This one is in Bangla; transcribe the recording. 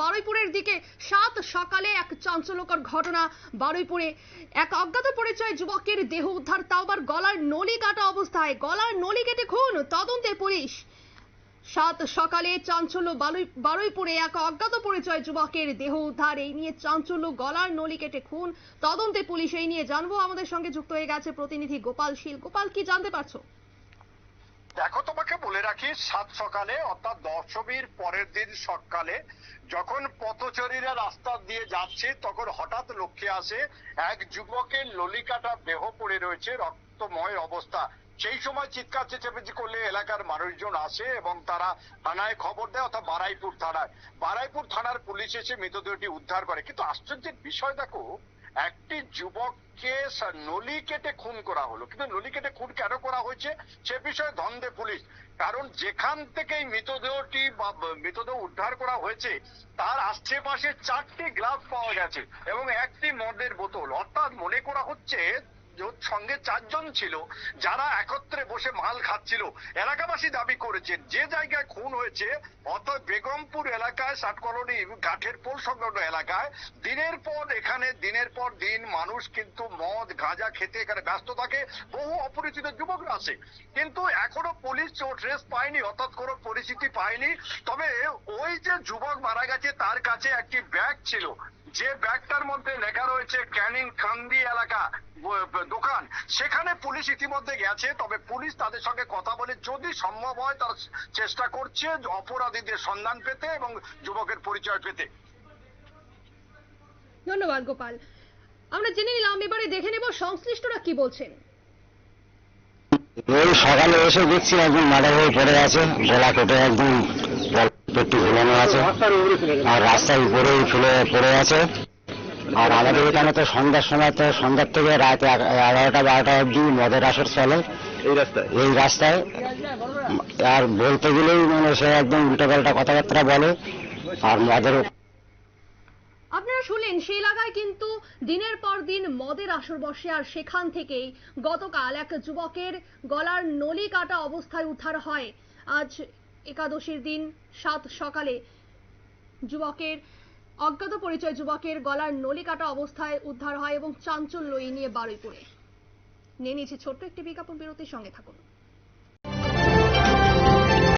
বারুইপুরের দিকে সাত সকালে এক চাঞ্চল্যকর ঘটনা বারুইপুরে। এক অজ্ঞাত পরিচয় যুবকের দেহ উদ্ধার, তাও আবার গলার নলি কাটা অবস্থায়। গলার নলি কেটে খুন তদন্তে পুলিশ। সাত সকালে চাঞ্চল্য বারুইপুরে এক অজ্ঞাত পরিচয় যুবকের দেহ উদ্ধার। এই নিয়ে চাঞ্চল্য, গলার নলি কেটে খুন তদন্তে পুলিশ। এই নিয়ে জানব আমাদের সঙ্গে যুক্ত হয়ে গেছে প্রতিনিধি গোপাল শীল। গোপাল, কি জানতে পারছ? দেখো তোমাকে বলে রাখি, সাত সকালে, অর্থাৎ দশমীর পরের দিন সকালে, যখন পথচরীরা রাস্তা দিয়ে যাচ্ছে, তখন হঠাৎ লক্ষ্যে আসে এক যুবকের ললিকাটা দেহ পড়ে রয়েছে, রক্তময় অবস্থা। সেই সময় চিৎকার, চেঁচামেচি করলে এলাকার মানুষজন আসে এবং তারা থানায় খবর দেয়, অর্থাৎ বারাইপুর থানায়। বারাইপুর থানার পুলিশ এসে মৃতদেহটি উদ্ধার করে। কিন্তু আশ্চর্যের বিষয় দেখো একটি যুবককে নলি কেটে খুন করা হলো। কিন্তু নলি কেটে খুন কেন করা হয়েছে? সে বিষয়ে ধন্দে পুলিশ। কারণ যেখান থেকে মৃতদেহটি বা মৃতদেহ উদ্ধার করা হয়েছে, তার আশেপাশে চারটি গ্লাস পাওয়া গেছে এবং একটি মদের বোতল। অর্থাৎ মনে করা হচ্ছে সঙ্গে চারজন ছিল, যারা একত্রে বসে মাল খাচ্ছিল। এলাকাবাসী দাবি করেছেন, যে জায়গায় খুন হয়েছে অর্থাৎ বেগমপুর এলাকায় ষাট কলোনি কাঠের পোল সংলগ্ন এলাকায়, দিনের পর এখানে, দিনের পর দিন মানুষ কিন্তু মদ, গাঁজা খেতে এখানে ব্যস্ত থাকে। বহু অপরিচিত যুবকরা আসে কিন্তু এখনও পুলিশ ও ট্রেস পায়নি অর্থাৎ কোনো পরিস্থিতি পায়নি। তবে ওই যে যুবক মারা গেছে, তার কাছে একটি ব্যাগ ছিল। যে ব্যাগটার মধ্যে লেখা রয়েছে ক্যানিং খান্দি এলাকা দোকান সেখানে পুলিশ ইতিমধ্যে গেছে তবে পুলিশ তাদের সঙ্গে কথা বলে যদি সম্ভব হয় তারা চেষ্টা করছে অপরাধীদের সন্ধান পেতে এবং যুবকের পরিচয় পেতে। ধন্যবাদ গোপাল। আমরা জেনে নিলাম এবারে দেখে নেব সংশ্লিষ্টরা কি বলছেন। ওই সকালে এসে দেখছি একজন মাথা হয়ে পড়ে আছে গলা কেটে একদম পেটটি ঝুলানো আছে। আর রাস্তার উপরেই ফুলে পড়ে আছে। আর আমাদের এখানে তো সন্ধ্যার সময় তো সন্ধ্যার থেকে রাত এগারোটা বারোটা অবধি মদের আসর চলে। এই রাস্তায়? এই রাস্তায়। আর বলতে গেলেই মানে সে একদম উল্টোপাল্টা কথাবার্তা বলে। আর মদের আপনারা শুনলেন সেই এলাকায় কিন্তু দিনের পর দিন মদের আসর বসে। আর সেখান থেকেই গতকাল এক যুবকের গলার নলি কাটা অবস্থায় উদ্ধার হয়। আজ একাদশীর দিন সাত সকালে যুবকের, অজ্ঞাত পরিচয় যুবকের গলার নলি কাটা অবস্থায় উদ্ধার হয় এবং চাঞ্চল্য এই নিয়ে বারুইপুরে। নিয়ে নিয়েছে ছোট্ট একটি বিজ্ঞাপন বিরতির সঙ্গে থাকুন।